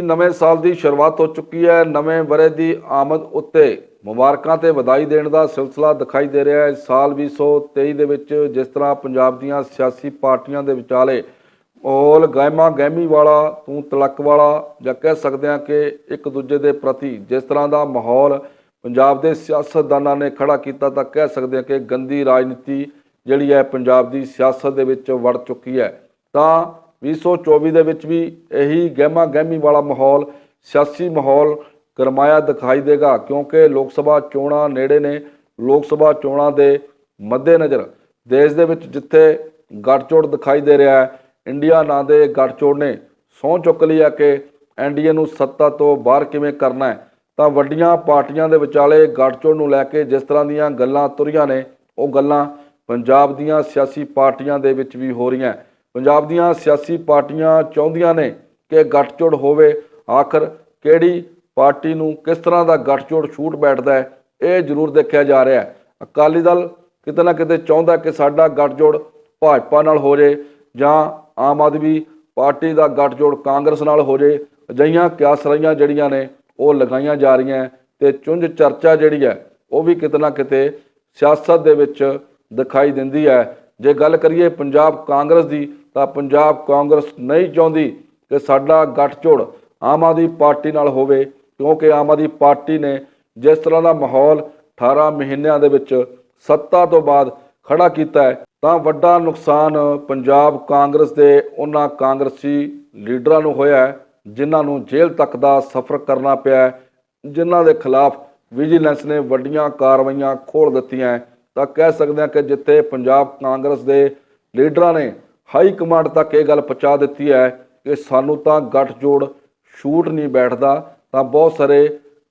ਨਵੇਂ ਸਾਲ ਦੀ ਸ਼ੁਰੂਆਤ ਹੋ ਚੁੱਕੀ ਹੈ। ਨਵੇਂ ਬਰੇ ਦੀ ਆਮਦ ਉੱਤੇ ਮੁਬਾਰਕਾਂ ਤੇ ਵਧਾਈ ਦੇਣ ਦਾ ਸਿਲਸਿਲਾ ਦਿਖਾਈ ਦੇ ਰਿਹਾ ਹੈ। ਇਸ ਸਾਲ 2023 ਦੇ ਵਿੱਚ ਜਿਸ ਤਰ੍ਹਾਂ ਪੰਜਾਬ ਦੀਆਂ ਸਿਆਸੀ ਪਾਰਟੀਆਂ ਦੇ ਵਿਚਾਲੇ ਔਲ ਗਹਿਮਾ ਗਹਿਮੀ ਵਾਲਾ, ਤੂੰ ਤਲਕ ਵਾਲਾ ਜਾਂ ਕਹਿ ਸਕਦੇ ਹਾਂ ਕਿ ਇੱਕ ਦੂਜੇ ਦੇ ਪ੍ਰਤੀ ਜਿਸ ਤਰ੍ਹਾਂ ਦਾ ਮਾਹੌਲ ਪੰਜਾਬ ਦੇ ਸਿਆਸਤਦਾਨਾਂ ਨੇ ਖੜਾ ਕੀਤਾ ਤਾਂ ਕਹਿ ਸਕਦੇ ਹਾਂ ਕਿ ਗੰਦੀ ਰਾਜਨੀਤੀ ਜਿਹੜੀ ਹੈ ਪੰਜਾਬ ਦੀ ਸਿਆਸਤ ਦੇ ਵਿੱਚ ਵੜ ਚੁੱਕੀ ਹੈ। ਤਾਂ 2024 ਦੇ ਵਿੱਚ ਵੀ ਇਹੀ ਗਹਿਮਾ ਗਹਿਮੀ ਵਾਲਾ ਮਾਹੌਲ, ਸਿਆਸੀ ਮਾਹੌਲ ਗਰਮਾਇਆ ਦਿਖਾਈ ਦੇਗਾ, ਕਿਉਂਕਿ ਲੋਕ ਸਭਾ ਚੋਣਾਂ ਨੇੜੇ ਨੇ। ਲੋਕ ਸਭਾ ਚੋਣਾਂ ਦੇ ਮੱਦੇਨਜ਼ਰ ਦੇਸ਼ ਦੇ ਵਿੱਚ ਜਿੱਥੇ ਗੱਠਜੋੜ ਦਿਖਾਈ ਦੇ ਰਿਹਾ ਹੈ, ਇੰਡੀਆ ਨਾਂ ਦੇ ਗੱਠਜੋੜ ਨੇ ਸਹੁੰ ਚੁੱਕ ਲਈ ਹੈ ਕਿ ਐਨਡੀਏ ਨੂੰ ਸੱਤਾ ਤੋਂ ਬਾਹਰ ਕਿਵੇਂ ਕਰਨਾ ਹੈ। ਤਾਂ ਵੱਡੀਆਂ ਪਾਰਟੀਆਂ ਦੇ ਵਿਚਾਲੇ ਗੱਠਜੋੜ ਨੂੰ ਲੈ ਕੇ ਜਿਸ ਤਰ੍ਹਾਂ ਦੀਆਂ ਗੱਲਾਂ ਤੁਰੀਆਂ ਨੇ, ਉਹ ਗੱਲਾਂ ਪੰਜਾਬ ਦੀਆਂ ਸਿਆਸੀ ਪਾਰਟੀਆਂ ਦੇ ਵਿੱਚ ਵੀ ਹੋ ਰਹੀਆਂ। ਪੰਜਾਬ ਦੀਆਂ ਸਿਆਸੀ ਪਾਰਟੀਆਂ ਚਾਹੁੰਦੀਆਂ ਨੇ ਕਿ ਗੱਠਜੋੜ ਹੋਵੇ। ਆਖਰ ਕਿਹੜੀ ਪਾਰਟੀ ਨੂੰ ਕਿਸ ਤਰ੍ਹਾਂ ਦਾ ਗੱਠਜੋੜ ਛੂਟ ਬੈਠਦਾ ਹੈ, ਇਹ ਜ਼ਰੂਰ ਦੇਖਿਆ ਜਾ ਰਿਹਾ ਹੈ। ਅਕਾਲੀ ਦਲ ਕਿਤੇ ਨਾ ਕਿਤੇ ਚਾਹੁੰਦਾ ਕਿ ਸਾਡਾ ਗੱਠਜੋੜ ਭਾਜਪਾ ਨਾਲ ਹੋ ਜੇ ਜਾਂ ਆਮ ਆਦਮੀ ਪਾਰਟੀ ਦਾ ਗੱਠਜੋੜ ਕਾਂਗਰਸ ਨਾਲ ਹੋ ਜੇ। ਅਜਿਹੀਆਂ ਕਿਆਸਰਾਈਆਂ ਜਿਹੜੀਆਂ ਨੇ, ਉਹ ਲਗਾਈਆਂ ਜਾ ਰਹੀਆਂ ਤੇ ਚੁੰਝ ਚਰਚਾ ਜਿਹੜੀ ਹੈ, ਉਹ ਵੀ ਕਿਤੇ ਨਾ ਕਿਤੇ ਸਿਆਸਤ ਦੇ ਵਿੱਚ ਦਿਖਾਈ ਦਿੰਦੀ ਹੈ। ਜੇ ਗੱਲ ਕਰੀਏ ਪੰਜਾਬ ਕਾਂਗਰਸ ਦੀ ਤਾਂ ਪੰਜਾਬ ਕਾਂਗਰਸ ਨਹੀਂ ਚਾਹੁੰਦੀ ਕਿ ਸਾਡਾ ਗੱਠਜੋੜ ਆਮ ਆਦਮੀ ਪਾਰਟੀ ਨਾਲ ਹੋਵੇ, ਕਿਉਂਕਿ ਆਮ ਆਦਮੀ ਪਾਰਟੀ ਨੇ ਜਿਸ ਤਰ੍ਹਾਂ ਦਾ ਮਾਹੌਲ 18 ਮਹੀਨਿਆਂ ਦੇ ਵਿੱਚ ਸੱਤਾ ਤੋਂ ਬਾਅਦ ਖੜਾ ਕੀਤਾ ਹੈ, ਤਾਂ ਵੱਡਾ ਨੁਕਸਾਨ ਪੰਜਾਬ ਕਾਂਗਰਸ ਦੇ ਉਹਨਾਂ ਕਾਂਗਰਸੀ ਲੀਡਰਾਂ ਨੂੰ ਹੋਇਆ ਹੈ, ਜਿਨ੍ਹਾਂ ਨੂੰ ਜੇਲ੍ਹ ਤੱਕ ਦਾ ਸਫ਼ਰ ਕਰਨਾ ਪਿਆ ਜਿਨ੍ਹਾਂ ਦੇ ਖਿਲਾਫ ਵਿਜੀਲੈਂਸ ਨੇ ਵੱਡੀਆਂ ਕਾਰਵਾਈਆਂ ਖੋਲ ਦਿੱਤੀਆਂ ਹੈ। ਤਾਂ ਕਹਿ ਸਕਦੇ ਹਾਂ ਕਿ ਜਿੱਥੇ ਪੰਜਾਬ ਕਾਂਗਰਸ ਦੇ ਲੀਡਰਾਂ ਨੇ ਹਾਈ ਕਮਾਂਡ ਤੱਕ ਇਹ ਗੱਲ ਪਹੁੰਚਾ ਦਿੱਤੀ ਹੈ ਕਿ ਸਾਨੂੰ ਤਾਂ ਗੱਠਜੋੜ ਛੂਟ ਨਹੀਂ ਬੈਠਦਾ, ਤਾਂ ਬਹੁਤ ਸਾਰੇ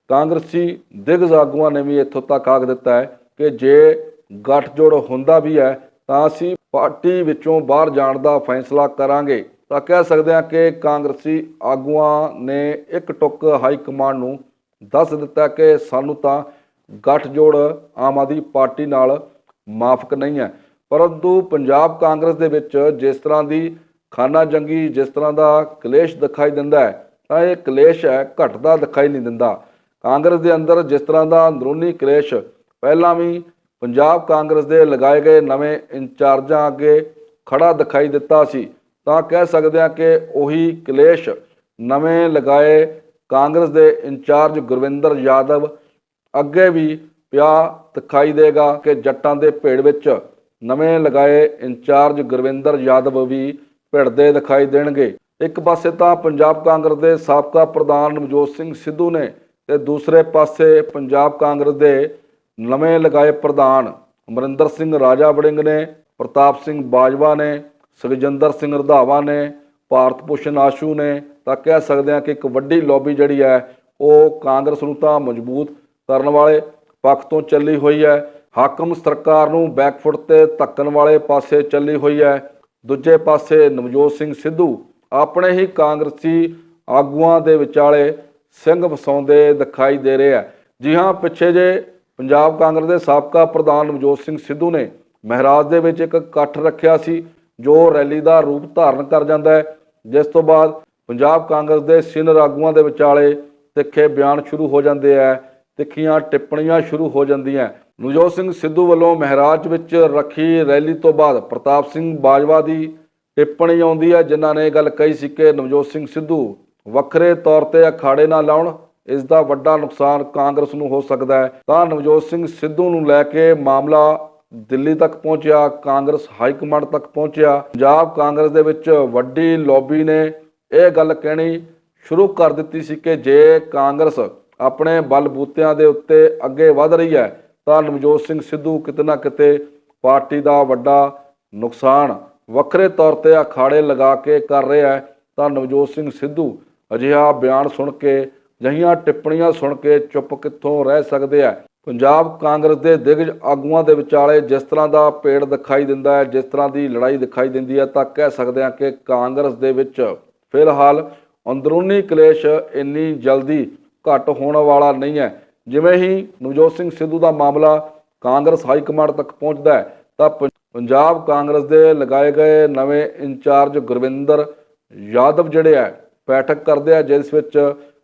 ਕਾਂਗਰਸੀ ਦਿਗਜ ਆਗੂਆਂ ਨੇ ਵੀ ਇੱਥੋਂ ਤੱਕ ਆਖ ਦਿੱਤਾ ਹੈ ਕਿ ਜੇ ਗੱਠਜੋੜ ਹੁੰਦਾ ਵੀ ਹੈ, ਤਾਂ ਅਸੀਂ ਪਾਰਟੀ ਵਿੱਚੋਂ ਬਾਹਰ ਜਾਣ ਦਾ ਫੈਸਲਾ ਕਰਾਂਗੇ। ਤਾਂ ਕਹਿ ਸਕਦੇ ਹਾਂ ਕਿ ਕਾਂਗਰਸੀ ਆਗੂਆਂ ਨੇ ਇੱਕ ਟੁੱਕ ਹਾਈ ਕਮਾਂਡ ਨੂੰ ਦੱਸ ਦਿੱਤਾ ਕਿ ਸਾਨੂੰ ਤਾਂ ਗੱਠਜੋੜ ਆਮ ਆਦਮੀ ਪਾਰਟੀ ਨਾਲ ਮਾਫਕ ਨਹੀਂ ਹੈ। ਪਰੰਤੂ ਪੰਜਾਬ ਕਾਂਗਰਸ ਦੇ ਵਿੱਚ ਜਿਸ ਤਰ੍ਹਾਂ ਦੀ ਖਾਨਾ ਜੰਗੀ ਜਿਸ ਤਰ੍ਹਾਂ ਦਾ ਕਲੇਸ਼ ਦਿਖਾਈ ਦਿੰਦਾ ਹੈ, ਤਾਂ ਇਹ ਕਲੇਸ਼ ਹੈ, ਘਟਦਾ ਦਿਖਾਈ ਨਹੀਂ ਦਿੰਦਾ। ਕਾਂਗਰਸ ਦੇ ਅੰਦਰ ਜਿਸ ਤਰ੍ਹਾਂ ਦਾ ਅੰਦਰੂਨੀ ਕਲੇਸ਼, ਪਹਿਲਾਂ ਵੀ ਪੰਜਾਬ ਕਾਂਗਰਸ ਦੇ ਲਗਾਏ ਗਏ ਨਵੇਂ ਇੰਚਾਰਜਾਂ ਅੱਗੇ ਖੜਾ ਦਿਖਾਈ ਦਿੱਤਾ ਸੀ, ਤਾਂ ਕਹਿ ਸਕਦੇ ਹਾਂ ਕਿ ਉਹੀ ਕਲੇਸ਼ ਨਵੇਂ ਲਗਾਏ ਕਾਂਗਰਸ ਦੇ ਇੰਚਾਰਜ ਗੁਰਵਿੰਦਰ ਯਾਦਵ ਅੱਗੇ ਵੀ ਪਿਆ ਦਿਖਾਈ ਦੇਗਾ ਕਿ ਜੱਟਾਂ ਦੇ ਭੇੜ ਵਿੱਚ ਨਵੇਂ ਲਗਾਏ ਇੰਚਾਰਜ ਗੁਰਵਿੰਦਰ ਯਾਦਵ ਵੀ ਭਿੜਦੇ ਦਿਖਾਈ ਦੇਣਗੇ। ਇੱਕ ਪਾਸੇ ਤਾਂ ਪੰਜਾਬ ਕਾਂਗਰਸ ਦੇ ਸਾਬਕਾ ਪ੍ਰਧਾਨ ਨਵਜੋਤ ਸਿੰਘ ਸਿੱਧੂ ਨੇ ਤੇ ਦੂਸਰੇ ਪਾਸੇ ਪੰਜਾਬ ਕਾਂਗਰਸ ਦੇ ਨਵੇਂ ਲਗਾਏ ਪ੍ਰਧਾਨ ਅਮਰਿੰਦਰ ਸਿੰਘ ਰਾਜਾ ਵੜਿੰਗ ਨੇ, ਪ੍ਰਤਾਪ ਸਿੰਘ ਬਾਜਵਾ ਨੇ, ਸੁਖਜਿੰਦਰ ਸਿੰਘ ਰਧਾਵਾ ਨੇ ਭਾਰਤ ਭੂਸ਼ਣ ਆਸ਼ੂ ਨੇ। ਤਾਂ ਕਹਿ ਸਕਦੇ ਹਾਂ ਕਿ ਇੱਕ ਵੱਡੀ ਲੌਬੀ ਜਿਹੜੀ ਹੈ, ਉਹ ਕਾਂਗਰਸ ਨੂੰ ਤਾਂ ਮਜ਼ਬੂਤ ਕਰਨ ਵਾਲੇ ਪੱਖ ਤੋਂ ਚੱਲੀ ਹੋਈ ਹੈ। ਹਾਕਮ ਸਰਕਾਰ ਨੂੰ ਬੈਕਫੁੱਟ ਤੇ ਧੱਕਣ ਵਾਲੇ ਪਾਸੇ ਚੱਲੀ ਹੋਈ ਹੈ। ਦੂਜੇ ਪਾਸੇ ਨਵਜੋਤ ਸਿੰਘ ਸਿੱਧੂ ਆਪਣੇ ਹੀ ਕਾਂਗਰਸੀ ਆਗੂਆਂ ਦੇ ਵਿਚਾਲੇ ਸਿੰਘ ਵਸਾਉਂਦੇ ਦਿਖਾਈ ਦੇ ਰਹੇ ਹੈ। ਜੀ ਹਾਂ, ਪਿੱਛੇ ਜੇ ਪੰਜਾਬ ਕਾਂਗਰਸ ਦੇ ਸਾਬਕਾ ਪ੍ਰਧਾਨ ਨਵਜੋਤ ਸਿੰਘ ਸਿੱਧੂ ਨੇ ਮਹਾਰਾਜ ਦੇ ਵਿੱਚ ਇੱਕ ਇਕੱਠ ਰੱਖਿਆ ਸੀ, ਜੋ ਰੈਲੀ ਦਾ ਰੂਪ ਧਾਰਨ ਕਰ ਜਾਂਦਾ ਹੈ। ਜਿਸ ਤੋਂ ਬਾਅਦ ਪੰਜਾਬ ਕਾਂਗਰਸ ਦੇ ਸੀਨੀਅਰ ਆਗੂਆਂ ਦੇ ਵਿਚਾਲੇ ਤਿੱਖੇ ਬਿਆਨ ਸ਼ੁਰੂ ਹੋ ਜਾਂਦੇ ਹੈ, ਤਿੱਖੀਆਂ ਟਿੱਪਣੀਆਂ ਸ਼ੁਰੂ ਹੋ ਜਾਂਦੀਆਂ ਨਵਜੋਤ ਸਿੰਘ ਸਿੱਧੂ ਵੱਲੋਂ ਮਹਿਰਾਜ ਵਿੱਚ ਰੱਖੀ ਰੈਲੀ ਤੋਂ ਬਾਅਦ ਪ੍ਰਤਾਪ ਸਿੰਘ ਬਾਜਵਾ ਦੀ ਟਿੱਪਣੀ ਆਉਂਦੀ ਹੈ, ਜਿਨ੍ਹਾਂ ਨੇ ਇਹ ਗੱਲ ਕਹੀ ਸੀ ਕਿ ਨਵਜੋਤ ਸਿੰਘ ਸਿੱਧੂ ਵੱਖਰੇ ਤੌਰ ਤੇ ਅਖਾੜੇ ਨਾ ਲਾਉਣ, ਇਸ ਦਾ ਵੱਡਾ ਨੁਕਸਾਨ ਕਾਂਗਰਸ ਨੂੰ ਹੋ ਸਕਦਾ ਹੈ। ਤਾਂ ਨਵਜੋਤ ਸਿੰਘ ਸਿੱਧੂ ਨੂੰ ਲੈ ਕੇ ਮਾਮਲਾ ਦਿੱਲੀ ਤੱਕ ਪਹੁੰਚਿਆ, ਕਾਂਗਰਸ ਹਾਈ ਕਮਾਂਡ ਤੱਕ ਪਹੁੰਚਿਆ। ਪੰਜਾਬ ਕਾਂਗਰਸ ਦੇ ਵਿੱਚ ਵੱਡੀ ਲੌਬੀ ਨੇ ਇਹ ਗੱਲ ਕਹਿਣੀ ਸ਼ੁਰੂ ਕਰ ਦਿੱਤੀ ਸੀ ਕਿ ਜੇ ਕਾਂਗਰਸ ਆਪਣੇ ਬਲਬੂਤਿਆਂ ਦੇ ਉੱਤੇ ਅੱਗੇ ਵਧ ਰਹੀ ਹੈ ਤਾਂ ਨਵਜੋਤ ਸਿੰਘ ਸਿੱਧੂ ਕਿਤੇ ਨਾ ਕਿਤੇ ਪਾਰਟੀ ਦਾ ਵੱਡਾ ਨੁਕਸਾਨ ਵੱਖਰੇ ਤੌਰ ਤੇ ਅਖਾੜੇ ਲਗਾ ਕੇ ਕਰ ਰਿਹਾ ਹੈ। ਤਾਂ ਨਵਜੋਤ ਸਿੰਘ ਸਿੱਧੂ ਅਜਿਹਾ ਬਿਆਨ ਸੁਣ ਕੇ ਜਹੀਆਂ ਟਿੱਪਣੀਆਂ ਸੁਣ ਕੇ ਚੁੱਪ ਕਿੱਥੋਂ ਰਹਿ ਸਕਦੇ ਆ? ਪੰਜਾਬ ਕਾਂਗਰਸ ਦੇ ਦਿਗਜ ਆਗੂਆਂ ਦੇ ਵਿਚਾਲੇ ਜਿਸ ਤਰ੍ਹਾਂ ਦਾ ਪੇੜ ਦਿਖਾਈ ਦਿੰਦਾ ਹੈ, ਜਿਸ ਤਰ੍ਹਾਂ ਦੀ ਲੜਾਈ ਦਿਖਾਈ ਦਿੰਦੀ ਹੈ, ਤਾਂ ਕਹਿ ਸਕਦੇ ਹਾਂ ਕਿ ਕਾਂਗਰਸ ਦੇ ਵਿੱਚ ਫਿਲਹਾਲ ਅੰਦਰੂਨੀ ਕਲੇਸ਼ ਇੰਨੀ ਜਲਦੀ ਘਟ ਹੋਣ ਵਾਲਾ ਨਹੀਂ ਹੈ। ਜਿਵੇਂ ਹੀ ਨਵਜੋਤ ਸਿੰਘ ਸਿੱਧੂ ਦਾ ਮਾਮਲਾ ਕਾਂਗਰਸ ਹਾਈ ਕਮਾਂਡ ਤੱਕ ਪਹੁੰਚਦਾ ਹੈ, ਤਾਂ ਪੰ- ਪੰਜਾਬ ਕਾਂਗਰਸ ਦੇ ਲਗਾਏ ਗਏ ਨਵੇਂ ਇੰਚਾਰਜ ਗੁਰਵਿੰਦਰ ਯਾਦਵ ਜਿਹੜੇ ਹੈ, ਬੈਠਕ ਕਰਦੇ ਆ ਜਿਸ ਵਿੱਚ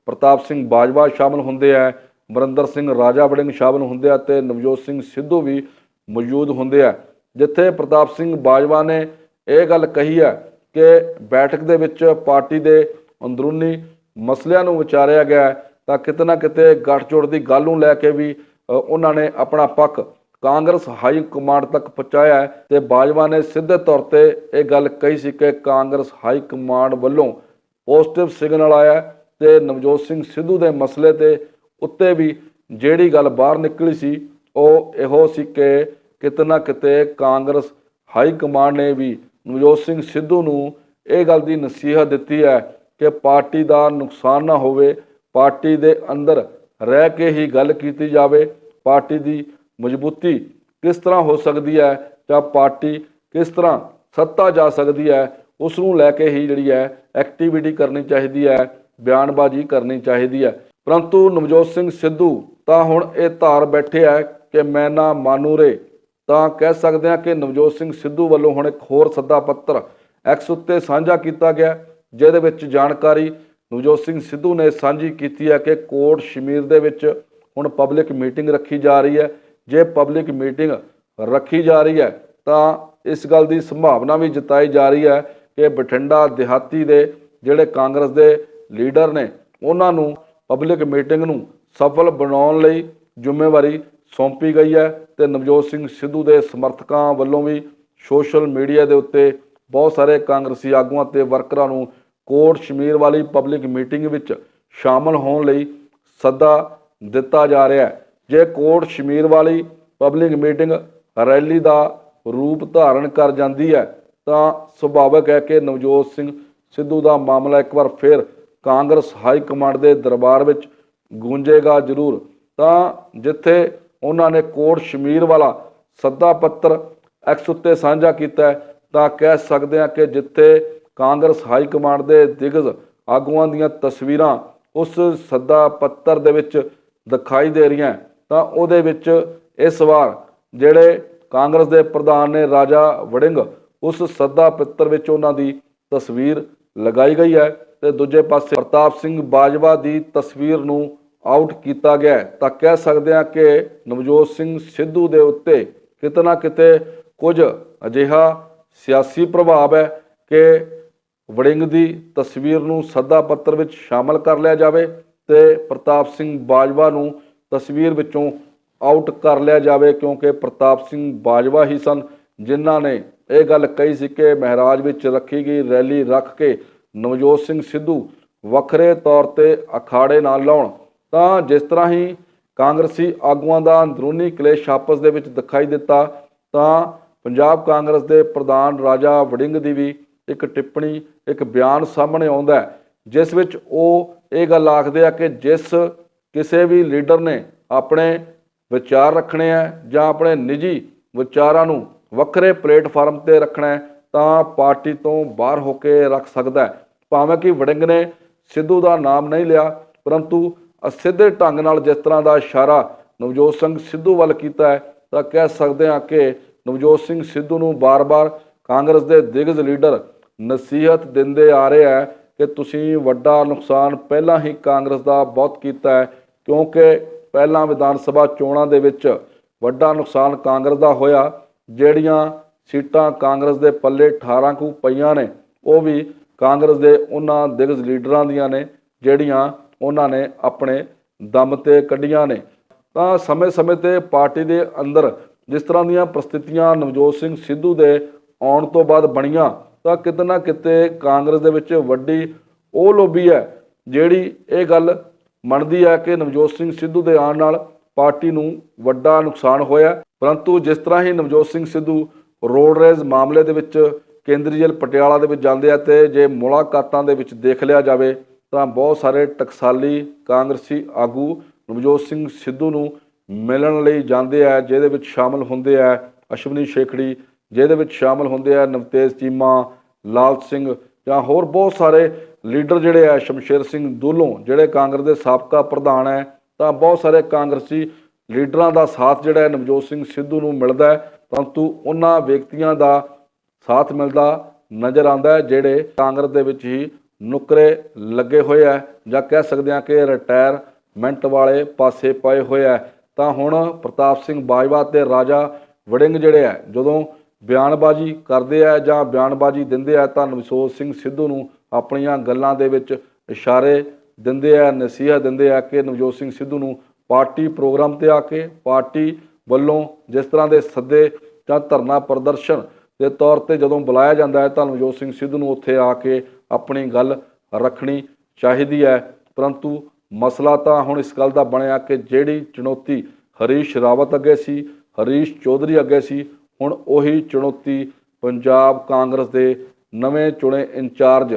ਪ੍ਰਤਾਪ ਸਿੰਘ ਬਾਜਵਾ ਸ਼ਾਮਲ ਹੁੰਦੇ ਆ ਬਰਿੰਦਰ ਸਿੰਘ ਰਾਜਾ ਵੜਿੰਗ ਸ਼ਾਮਲ ਹੁੰਦੇ ਆ ਤੇ ਨਵਜੋਤ ਸਿੰਘ ਸਿੱਧੂ ਵੀ ਮੌਜੂਦ ਹੁੰਦੇ ਆ ਜਿੱਥੇ ਪ੍ਰਤਾਪ ਸਿੰਘ ਬਾਜਵਾ ਨੇ ਇਹ ਗੱਲ ਕਹੀ ਹੈ ਕਿ ਬੈਠਕ ਦੇ ਵਿੱਚ ਪਾਰਟੀ ਦੇ ਅੰਦਰੂਨੀ ਮਸਲਿਆਂ ਨੂੰ ਵਿਚਾਰਿਆ ਗਿਆ ਤਾਂ ਕਿਤੇ ਨਾ ਕਿਤੇ ਗੱਠਜੋੜ ਦੀ ਗੱਲ ਨੂੰ ਲੈ ਕੇ ਵੀ ਉਹਨਾਂ ਨੇ ਆਪਣਾ ਪੱਖ ਕਾਂਗਰਸ ਹਾਈ ਕਮਾਂਡ ਤੱਕ ਪਹੁੰਚਾਇਆ ਹੈ ਤੇ ਬਾਜਵਾ ਨੇ ਸਿੱਧੇ ਤੌਰ ਤੇ ਇਹ ਗੱਲ ਕਹੀ ਸੀ ਕਿ ਕਾਂਗਰਸ ਹਾਈ ਕਮਾਂਡ ਵੱਲੋਂ ਪੋਜ਼ਿਟਿਵ ਸਿਗਨਲ ਆਇਆ ਹੈ ਤੇ ਨਵਜੋਤ ਸਿੰਘ ਸਿੱਧੂ ਦੇ ਮਸਲੇ ਤੇ ਉੱਤੇ ਵੀ ਜਿਹੜੀ ਗੱਲ ਬਾਹਰ ਨਿਕਲੀ ਸੀ, ਉਹ ਇਹੋ ਸੀ ਕਿ ਕਿਤੇ ਨਾ ਕਿਤੇ ਕਾਂਗਰਸ ਹਾਈ ਕਮਾਂਡ ਨੇ ਵੀ ਨਵਜੋਤ ਸਿੰਘ ਸਿੱਧੂ ਨੂੰ ਇਹ ਗੱਲ ਦੀ ਨਸੀਹਤ ਦਿੱਤੀ ਹੈ ਕਿ ਪਾਰਟੀ ਦਾ ਨੁਕਸਾਨ ਨਾ ਹੋਵੇ ਪਾਰਟੀ ਦੇ ਅੰਦਰ ਰਹਿ ਕੇ ਹੀ ਗੱਲ ਕੀਤੀ ਜਾਵੇ, ਪਾਰਟੀ ਦੀ ਮਜ਼ਬੂਤੀ ਕਿਸ ਤਰ੍ਹਾਂ ਹੋ ਸਕਦੀ ਹੈ ਜਾਂ ਪਾਰਟੀ ਕਿਸ ਤਰ੍ਹਾਂ ਸੱਤਾ ਜਾ ਸਕਦੀ ਹੈ ਉਸ ਨੂੰ ਲੈ ਕੇ ਹੀ ਜਿਹੜੀ ਹੈ ਐਕਟੀਵਿਟੀ ਕਰਨੀ ਚਾਹੀਦੀ ਹੈ, ਬਿਆਨਬਾਜ਼ੀ ਕਰਨੀ ਚਾਹੀਦੀ ਹੈ। ਪਰੰਤੂ ਨਵਜੋਤ ਸਿੰਘ ਸਿੱਧੂ ਤਾਂ ਹੁਣ ਇਹ ਧਾਰ ਬੈਠੇ ਹੈ ਕਿ ਮੈਂ ਨਾ ਮਾਨੂ ਰੇ। ਤਾਂ ਕਹਿ ਸਕਦੇ ਹਾਂ ਕਿ ਨਵਜੋਤ ਸਿੰਘ ਸਿੱਧੂ ਵੱਲੋਂ ਹੁਣ ਇੱਕ ਹੋਰ ਸੱਦਾ ਪੱਤਰ ਐਕਸ ਉੱਤੇ ਸਾਂਝਾ ਕੀਤਾ ਗਿਆ, ਜਿਹਦੇ ਵਿੱਚ ਜਾਣਕਾਰੀ ਨਵਜੋਤ ਸਿੰਘ ਸਿੱਧੂ ਨੇ ਸਾਂਝੀ ਕੀਤੀ ਹੈ ਕਿ ਕੋਟ ਸ਼ਮੀਰ ਦੇ ਵਿੱਚ ਹੁਣ ਪਬਲਿਕ ਮੀਟਿੰਗ ਰੱਖੀ ਜਾ ਰਹੀ ਹੈ। ਜੇ ਪਬਲਿਕ ਮੀਟਿੰਗ ਰੱਖੀ ਜਾ ਰਹੀ ਹੈ, ਤਾਂ ਇਸ ਗੱਲ ਦੀ ਸੰਭਾਵਨਾ ਵੀ ਜਤਾਈ ਜਾ ਰਹੀ ਹੈ ਕਿ ਬਠਿੰਡਾ ਦਿਹਾਤੀ ਦੇ ਜਿਹੜੇ ਕਾਂਗਰਸ ਦੇ ਲੀਡਰ ਨੇ, ਉਹਨਾਂ ਨੂੰ ਪਬਲਿਕ ਮੀਟਿੰਗ ਨੂੰ ਸਫਲ ਬਣਾਉਣ ਲਈ ਜ਼ਿੰਮੇਵਾਰੀ ਸੌਂਪੀ ਗਈ ਹੈ ਤੇ ਨਵਜੋਤ ਸਿੰਘ ਸਿੱਧੂ ਦੇ ਸਮਰਥਕਾਂ ਵੱਲੋਂ ਵੀ ਸੋਸ਼ਲ ਮੀਡੀਆ ਦੇ ਉੱਤੇ ਬਹੁਤ ਸਾਰੇ ਕਾਂਗਰਸੀ ਆਗੂਆਂ ਤੇ ਵਰਕਰਾਂ ਨੂੰ ਕੋਟ ਸ਼ਮੀਰ ਵਾਲੀ ਪਬਲਿਕ ਮੀਟਿੰਗ ਵਿੱਚ ਸ਼ਾਮਲ ਹੋਣ ਲਈ ਸੱਦਾ ਦਿੱਤਾ ਜਾ ਰਿਹਾ ਹੈ। ਜੇ ਕੋਟ ਸ਼ਮੀਰ ਵਾਲੀ ਪਬਲਿਕ ਮੀਟਿੰਗ ਰੈਲੀ ਦਾ ਰੂਪ ਧਾਰਨ ਕਰ ਜਾਂਦੀ ਹੈ, ਤਾਂ ਸੁਭਾਵਿਕ ਹੈ ਕਿ ਨਵਜੋਤ ਸਿੰਘ ਸਿੱਧੂ ਦਾ ਮਾਮਲਾ ਇੱਕ ਵਾਰ ਫਿਰ ਕਾਂਗਰਸ ਹਾਈ ਕਮਾਂਡ ਦੇ ਦਰਬਾਰ ਵਿੱਚ ਗੂੰਜੇਗਾ ਜ਼ਰੂਰ। ਤਾਂ ਜਿੱਥੇ ਉਹਨਾਂ ਨੇ ਕੋਟ ਸ਼ਮੀਰ ਵਾਲਾ ਸੱਦਾ ਪੱਤਰ ਐਕਸ ਉੱਤੇ ਸਾਂਝਾ ਕੀਤਾ ਤਾਂ ਕਹਿ ਸਕਦੇ ਹਾਂ ਕਿ ਜਿੱਥੇ ਕਾਂਗਰਸ ਹਾਈ ਕਮਾਂਡ ਦੇ ਦਿਗਜ ਆਗੂਆਂ ਦੀਆਂ ਤਸਵੀਰਾਂ ਉਸ ਸੱਦਾ ਪੱਤਰ ਦੇ ਵਿੱਚ ਦਿਖਾਈ ਦੇ ਰਹੀਆਂ ਤਾਂ ਉਹਦੇ ਵਿੱਚ ਇਸ ਵਾਰ ਜਿਹੜੇ ਕਾਂਗਰਸ ਦੇ ਪ੍ਰਧਾਨ ਨੇ ਰਾਜਾ ਵੜਿੰਗ, ਉਸ ਸੱਦਾ ਪੱਤਰ ਵਿੱਚ ਉਹਨਾਂ ਦੀ ਤਸਵੀਰ ਲਗਾਈ ਗਈ ਹੈ ਤੇ ਦੂਜੇ ਪਾਸੇ ਪ੍ਰਤਾਪ ਸਿੰਘ ਬਾਜਵਾ ਦੀ ਤਸਵੀਰ ਨੂੰ ਆਊਟ ਕੀਤਾ ਗਿਆ ਤਾਂ ਕਹਿ ਸਕਦੇ ਹਾਂ ਕਿ ਨਵਜੋਤ ਸਿੰਘ ਸਿੱਧੂ ਦੇ ਉੱਤੇ ਕਿਤੇ ਨਾ ਕਿਤੇ ਕੁਝ ਅਜਿਹਾ ਸਿਆਸੀ ਪ੍ਰਭਾਵ ਹੈ ਕਿ ਵੜਿੰਗ ਦੀ ਤਸਵੀਰ ਨੂੰ ਸੱਦਾ ਪੱਤਰ ਵਿੱਚ ਸ਼ਾਮਲ ਕਰ ਲਿਆ ਜਾਵੇ ਤੇ ਪ੍ਰਤਾਪ ਸਿੰਘ ਬਾਜਵਾ ਨੂੰ ਤਸਵੀਰ ਵਿੱਚੋਂ ਆਊਟ ਕਰ ਲਿਆ ਜਾਵੇ, ਕਿਉਂਕਿ ਪ੍ਰਤਾਪ ਸਿੰਘ ਬਾਜਵਾ ਹੀ ਸਨ ਜਿਨ੍ਹਾਂ ਨੇ ਇਹ ਗੱਲ ਕਹੀ ਸੀ ਕਿ ਮਹਾਰਾਜ ਵਿੱਚ ਰੱਖੀ ਗਈ ਰੈਲੀ ਰੱਖ ਕੇ ਨਵਜੋਤ ਸਿੰਘ ਸਿੱਧੂ ਵੱਖਰੇ ਤੌਰ ਤੇ ਅਖਾੜੇ ਨਾਲ ਲਾਉਣ। ਤਾਂ ਜਿਸ ਤਰ੍ਹਾਂ ਹੀ ਕਾਂਗਰਸੀ ਆਗੂਆਂ ਦਾ ਅੰਦਰੂਨੀ ਕਲੇਸ਼ ਆਪਸ ਦੇ ਵਿੱਚ ਦਿਖਾਈ ਦਿੱਤਾ, ਤਾਂ ਪੰਜਾਬ ਕਾਂਗਰਸ ਦੇ ਪ੍ਰਧਾਨ ਰਾਜਾ ਵੜਿੰਗ ਦੀ ਵੀ ਇੱਕ ਟਿੱਪਣੀ, ਇੱਕ ਬਿਆਨ ਸਾਹਮਣੇ ਆਉਂਦਾ ਜਿਸ ਵਿੱਚ ਉਹ ਇਹ ਗੱਲ ਆਖਦੇ ਆ ਕਿ ਜਿਸ ਕਿਸੇ ਵੀ ਲੀਡਰ ਨੇ ਆਪਣੇ ਵਿਚਾਰ ਰੱਖਣੇ ਆ ਜਾਂ ਆਪਣੇ ਨਿੱਜੀ ਵਿਚਾਰਾਂ ਨੂੰ ਵੱਖਰੇ ਪਲੇਟਫਾਰਮ ਤੇ ਰੱਖਣਾ ਤਾਂ ਪਾਰਟੀ ਤੋਂ ਬਾਹਰ ਹੋ ਕੇ ਰੱਖ ਸਕਦਾ ਭਾਵੇਂ ਕਿ ਵੜਿੰਗ ਨੇ ਸਿੱਧੂ ਦਾ ਨਾਮ ਨਹੀਂ ਲਿਆ, ਪਰੰਤੂ ਅਸਿੱਧੇ ਢੰਗ ਨਾਲ ਜਿਸ ਤਰ੍ਹਾਂ ਦਾ ਇਸ਼ਾਰਾ ਨਵਜੋਤ ਸਿੰਘ ਸਿੱਧੂ ਵੱਲ ਕੀਤਾ ਹੈ, ਤਾਂ ਕਹਿ ਸਕਦੇ ਹਾਂ ਕਿ ਨਵਜੋਤ ਸਿੰਘ ਸਿੱਧੂ ਨੂੰ ਬਾਰ-ਬਾਰ ਕਾਂਗਰਸ ਦੇ ਦਿਗਜ ਲੀਡਰ ਨਸੀਹਤ ਦਿੰਦੇ ਆ ਰਹੇ ਹੈ ਕਿ ਤੁਸੀਂ ਵੱਡਾ ਨੁਕਸਾਨ ਪਹਿਲਾਂ ਹੀ ਕਾਂਗਰਸ ਦਾ ਬਹੁਤ ਕੀਤਾ ਹੈ, ਕਿਉਂਕਿ ਪਹਿਲਾਂ ਵਿਧਾਨ ਸਭਾ ਚੋਣਾਂ ਦੇ ਵਿੱਚ ਵੱਡਾ ਨੁਕਸਾਨ ਕਾਂਗਰਸ ਦਾ ਹੋਇਆ, ਜਿਹੜੀਆਂ ਸੀਟਾਂ ਕਾਂਗਰਸ ਦੇ ਪੱਲੇ 18 ਕੁ ਪਈਆਂ ਨੇ, ਉਹ ਵੀ ਕਾਂਗਰਸ ਦੇ ਉਹਨਾਂ ਦਿਗਜ ਲੀਡਰਾਂ ਦੀਆਂ ਨੇ, ਜਿਹੜੀਆਂ ਉਹਨਾਂ ਨੇ ਆਪਣੇ ਦਮ ਤੇ ਕੱਢੀਆਂ ਨੇ। ਤਾਂ ਸਮੇਂ-ਸਮੇਂ ਤੇ ਪਾਰਟੀ ਦੇ ਅੰਦਰ ਜਿਸ ਤਰ੍ਹਾਂ ਦੀਆਂ ਪ੍ਰਸਥਿਤੀਆਂ ਨਵਜੋਤ ਸਿੰਘ ਸਿੱਧੂ ਦੇ ਆਉਣ ਤੋਂ ਬਾਅਦ ਬਣੀਆਂ ਤਾਂ ਕਿਤੇ ਨਾ ਕਿਤੇ ਕਾਂਗਰਸ ਦੇ ਵਿੱਚ ਵੱਡੀ ਉਹ ਲੋਬੀ ਹੈ ਜਿਹੜੀ ਇਹ ਗੱਲ ਮੰਨਦੀ ਹੈ ਕਿ ਨਵਜੋਤ ਸਿੰਘ ਸਿੱਧੂ ਦੇ ਆਉਣ ਨਾਲ ਪਾਰਟੀ ਨੂੰ ਵੱਡਾ ਨੁਕਸਾਨ ਹੋਇਆ। ਪਰੰਤੂ ਜਿਸ ਤਰ੍ਹਾਂ ਹੀ ਨਵਜੋਤ ਸਿੰਘ ਸਿੱਧੂ ਰੋਡ ਰੇਜ਼ ਮਾਮਲੇ ਦੇ ਵਿੱਚ ਕੇਂਦਰੀ ਜੇਲ੍ਹ ਪਟਿਆਲਾ ਦੇ ਵਿੱਚ ਜਾਂਦੇ ਆ ਤੇ ਜੇ ਮੁਲਾਕਾਤਾਂ ਦੇ ਵਿੱਚ ਦੇਖ ਲਿਆ ਜਾਵੇ ਤਾਂ ਬਹੁਤ ਸਾਰੇ ਟਕਸਾਲੀ ਕਾਂਗਰਸੀ ਆਗੂ ਨਵਜੋਤ ਸਿੰਘ ਸਿੱਧੂ ਨੂੰ ਮਿਲਣ ਲਈ ਜਾਂਦੇ ਆ, ਜਿਹਦੇ ਵਿੱਚ ਸ਼ਾਮਲ ਹੁੰਦੇ ਆ ਅਸ਼ਵਨੀ ਸ਼ੇਖੜੀ ਜਿਹਦੇ ਵਿੱਚ ਸ਼ਾਮਲ ਹੁੰਦੇ ਆ ਨਵਤੇਜ ਚੀਮਾ ਲਾਲ ਸਿੰਘ ਜਾਂ ਹੋਰ ਬਹੁਤ ਸਾਰੇ ਲੀਡਰ ਜਿਹੜੇ ਆ, ਸ਼ਮਸ਼ੇਰ ਸਿੰਘ ਦੁੱਲੋਂ, ਜਿਹੜੇ ਕਾਂਗਰਸ ਦੇ ਸਾਬਕਾ ਪ੍ਰਧਾਨ ਹੈ, ਤਾਂ ਬਹੁਤ ਸਾਰੇ ਕਾਂਗਰਸੀ ਲੀਡਰਾਂ ਦਾ ਸਾਥ ਜਿਹੜਾ ਹੈ, ਨਵਜੋਤ ਸਿੰਘ ਸਿੱਧੂ ਨੂੰ ਮਿਲਦਾ ਹੈ, ਪਰੰਤੂ ਉਹਨਾਂ ਵਿਅਕਤੀਆਂ ਦਾ ਸਾਥ ਮਿਲਦਾ ਨਜ਼ਰ ਆਉਂਦਾ ਹੈ, ਜਿਹੜੇ ਕਾਂਗਰਸ ਦੇ ਵਿੱਚ ਹੀ ਨੁਕਰੇ ਲੱਗੇ ਹੋਏ ਆ, ਜਾਂ ਕਹਿ ਸਕਦੇ ਆ ਕਿ ਰਿਟਾਇਰਮੈਂਟ ਵਾਲੇ ਪਾਸੇ ਪਏ ਹੋਏ ਆ। ਤਾਂ ਹੁਣ ਪ੍ਰਤਾਪ ਸਿੰਘ ਬਾਜਵਾ ਤੇ ਰਾਜਾ ਵੜਿੰਗ ਜਿਹੜੇ ਆ, ਜਦੋਂ ਬਿਆਨਬਾਜ਼ੀ ਕਰਦੇ ਆ ਜਾਂ ਬਿਆਨਬਾਜ਼ੀ ਦਿੰਦੇ ਆ, ਤਾਂ ਨਵਜੋਤ ਸਿੰਘ ਸਿੱਧੂ ਨੂੰ ਆਪਣੀਆਂ ਗੱਲਾਂ ਦੇ ਵਿੱਚ ਇਸ਼ਾਰੇ ਦਿੰਦੇ ਆ ਨਸੀਹਤ ਦਿੰਦੇ ਆ ਕਿ ਨਵਜੋਤ ਸਿੰਘ ਸਿੱਧੂ ਨੂੰ ਪਾਰਟੀ ਪ੍ਰੋਗਰਾਮ ਤੇ ਆ ਕੇ ਪਾਰਟੀ ਵੱਲੋਂ ਜਿਸ ਤਰ੍ਹਾਂ ਦੇ ਸੱਦੇ ਜਾਂ ਧਰਨਾ ਪ੍ਰਦਰਸ਼ਨ ਦੇ ਤੌਰ ਤੇ ਜਦੋਂ ਬੁਲਾਇਆ ਜਾਂਦਾ ਹੈ, ਤਾਂ ਨਵਜੋਤ ਸਿੰਘ ਸਿੱਧੂ ਨੂੰ ਉੱਥੇ ਆ ਕੇ ਆਪਣੀ ਗੱਲ ਰੱਖਣੀ ਚਾਹੀਦੀ ਹੈ। ਪਰੰਤੂ ਮਸਲਾ ਤਾਂ ਹੁਣ ਇਸ ਗੱਲ ਦਾ ਬਣਿਆ ਕਿ ਜਿਹੜੀ ਚੁਣੌਤੀ ਹਰੀਸ਼ ਰਾਵਤ ਅੱਗੇ ਸੀ, ਹਰੀਸ਼ ਚੌਧਰੀ ਅੱਗੇ ਸੀ ਹੁਣ ਉਹੀ ਚੁਣੌਤੀ ਪੰਜਾਬ ਕਾਂਗਰਸ ਦੇ ਨਵੇਂ ਚੁਣੇ ਇੰਚਾਰਜ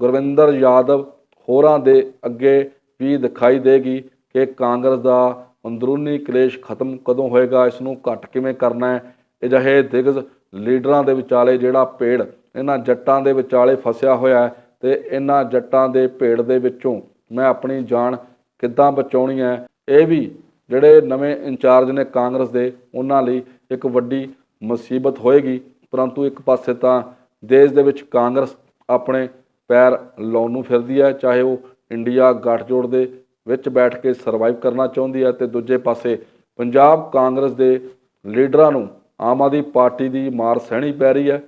ਗੁਰਵਿੰਦਰ ਯਾਦਵ ਹੋਰਾਂ ਦੇ ਅੱਗੇ ਵੀ ਦਿਖਾਈ ਦੇਗੀ ਕਿ ਕਾਂਗਰਸ ਦਾ ਅੰਦਰੂਨੀ ਕਲੇਸ਼ ਖਤਮ ਕਦੋਂ ਹੋਏਗਾ ਇਸ ਨੂੰ ਘਟ ਕਿਵੇਂ ਕਰਨਾ ਹੈ? ਅਜਿਹੇ ਦਿਗਜ ਲੀਡਰਾਂ ਦੇ ਵਿਚਾਲੇ ਜਿਹੜਾ ਪੇੜ ਇਹਨਾਂ ਜੱਟਾਂ ਦੇ ਵਿਚਾਲੇ ਫਸਿਆ ਹੋਇਆ ਹੈ ਤੇ ਇਹਨਾਂ ਜੱਟਾਂ ਦੇ ਭੇੜ ਦੇ ਵਿੱਚੋਂ ਮੈਂ ਆਪਣੀ ਜਾਨ ਕਿੱਦਾਂ ਬਚਾਉਣੀ ਹੈ? ਇਹ ਵੀ ਜਿਹੜੇ ਨਵੇਂ ਇੰਚਾਰਜ ਨੇ ਕਾਂਗਰਸ ਦੇ, ਉਹਨਾਂ ਲਈ ਇੱਕ ਵੱਡੀ ਮੁਸੀਬਤ ਹੋਏਗੀ, ਪਰੰਤੂ ਇੱਕ ਪਾਸੇ ਤਾਂ ਦੇਸ਼ ਦੇ ਵਿੱਚ ਕਾਂਗਰਸ ਆਪਣੇ ਪੈਰ ਲਾਉਣ ਨੂੰ ਫਿਰਦੀ ਹੈ, ਚਾਹੇ ਉਹ ਇੰਡੀਆ ਗੱਠਜੋੜ ਦੇ ਵਿੱਚ ਬੈਠ ਕੇ ਸਰਵਾਈਵ ਕਰਨਾ ਚਾਹੁੰਦੀ ਹੈ ਤੇ ਦੂਜੇ ਪਾਸੇ ਪੰਜਾਬ ਕਾਂਗਰਸ ਦੇ ਲੀਡਰਾਂ ਨੂੰ ਆਮ ਆਦਮੀ ਪਾਰਟੀ ਦੀ ਮਾਰ ਸਹਿਣੀ ਪੈ ਰਹੀ ਹੈ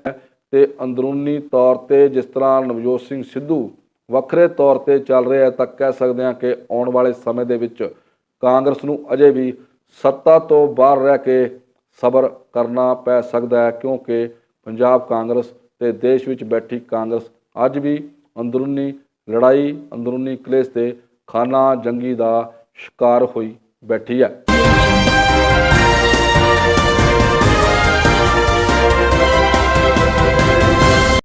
ਤੇ ਅੰਦਰੂਨੀ ਤੌਰ ਤੇ ਜਿਸ ਤਰ੍ਹਾਂ ਨਵਜੋਤ ਸਿੰਘ ਸਿੱਧੂ ਵੱਖਰੇ ਤੌਰ ਤੇ ਚੱਲ ਰਿਹਾ ਹੈ, ਤਾਂ ਕਹਿ ਸਕਦੇ ਹਾਂ ਕਿ ਆਉਣ ਵਾਲੇ ਸਮੇਂ ਦੇ ਵਿੱਚ ਕਾਂਗਰਸ ਨੂੰ ਅਜੇ ਵੀ ਸੱਤਾ ਤੋਂ ਬਾਹਰ ਰਹਿ ਕੇ ਸਬਰ ਕਰਨਾ ਪੈ ਸਕਦਾ ਹੈ ਕਿਉਂਕਿ ਪੰਜਾਬ ਕਾਂਗਰਸ ਤੇ ਦੇਸ਼ ਵਿੱਚ ਬੈਠੀ ਕਾਂਗਰਸ ਅੱਜ ਵੀ ਅੰਦਰੂਨੀ ਲੜਾਈ, ਅੰਦਰੂਨੀ ਕਲੇਸ਼ ਤੇ ਖਾਨਾ ਜੰਗੀ ਦਾ ਸ਼ਿਕਾਰ ਹੋਈ ਬੈਠੀ ਹੈ।